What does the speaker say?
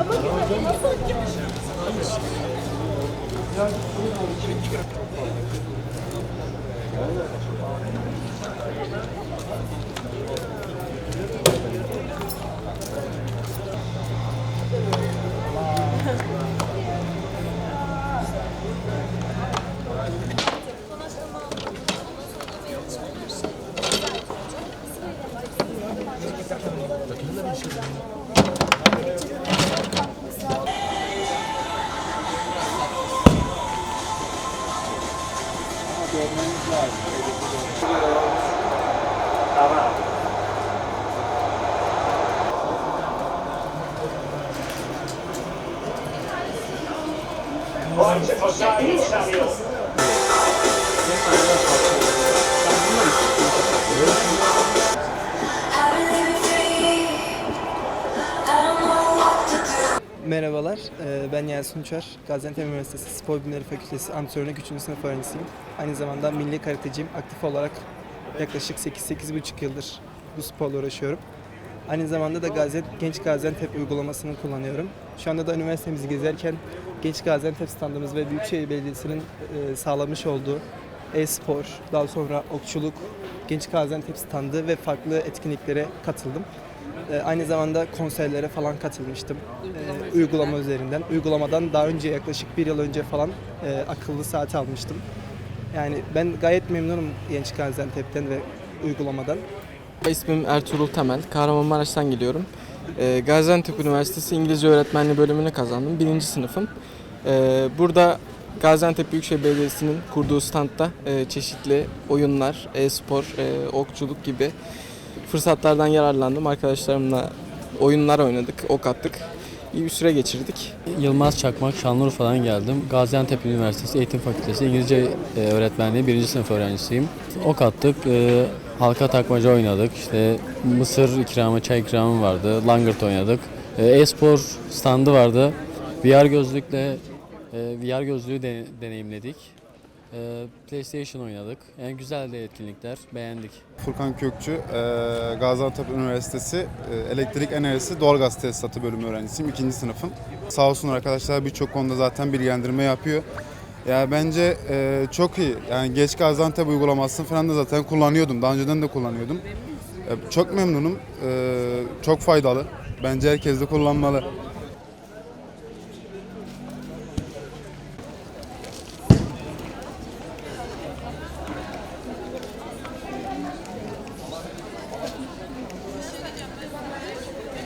Ama nasıl Thank you. Oggi possiamo iniziare. Merhabalar, ben Yasin Uçar. Gaziantep Üniversitesi Spor Bilimleri Fakültesi antrenörlük 3. sınıf öğrencisiyim. Aynı zamanda milli karateciyim. Aktif olarak yaklaşık 8-8,5 yıldır bu sporla uğraşıyorum. Aynı zamanda da Gaziantep, Genç Gaziantep uygulamasını kullanıyorum. Şu anda da üniversitemizi gezerken Genç Gaziantep standımız ve Büyükşehir Belediyesi'nin sağlamış olduğu e-spor, daha sonra okçuluk, Genç Gaziantep standı ve farklı etkinliklere katıldım. Ee, Aynı zamanda konserlere falan katılmıştım ee, uygulama üzerinden. Uygulamadan daha önce yaklaşık bir yıl önce falan e, akıllı saat almıştım. Yani ben gayet memnunum Genç Gaziantep'ten ve uygulamadan. İsmim Ertuğrul Temel. Kahramanmaraş'tan geliyorum. Ee, Gaziantep Üniversitesi İngilizce Öğretmenliği bölümünü kazandım. Birinci sınıfım. Ee, burada Gaziantep Büyükşehir Belediyesi'nin kurduğu standta e, çeşitli oyunlar, e-spor, e, okçuluk gibi fırsatlardan yararlandım. Arkadaşlarımla oyunlar oynadık, ok attık. İyi bir süre geçirdik. Yılmaz Çakmak, Şanlıurfa'dan geldim. Gaziantep Üniversitesi Eğitim Fakültesi İngilizce e, öğretmenliği birinci sınıf öğrencisiyim. Ok attık, e, halka takmaca oynadık, işte mısır ikramı, çay ikramı vardı, langırt oynadık. E, E-spor standı vardı. VR gözlükle VR gözlüğü de- deneyimledik. E, PlayStation oynadık. Yani güzeldi etkinlikler, beğendik. Furkan Kökçü, eee, Gaziantep Üniversitesi eee, Elektrik Enerjisi Doğalgaz Tesisatı bölümü öğrencisiyim. ikinci sınıfım. Sağ olsun arkadaşlar birçok konuda zaten bilgilendirme yapıyor. Ya bence eee, çok iyi. Yani geç Gaziantep uygulamasını falan da zaten kullanıyordum. Daha önceden de kullanıyordum. E, çok memnunum. Çok faydalı. Bence herkes de kullanmalı.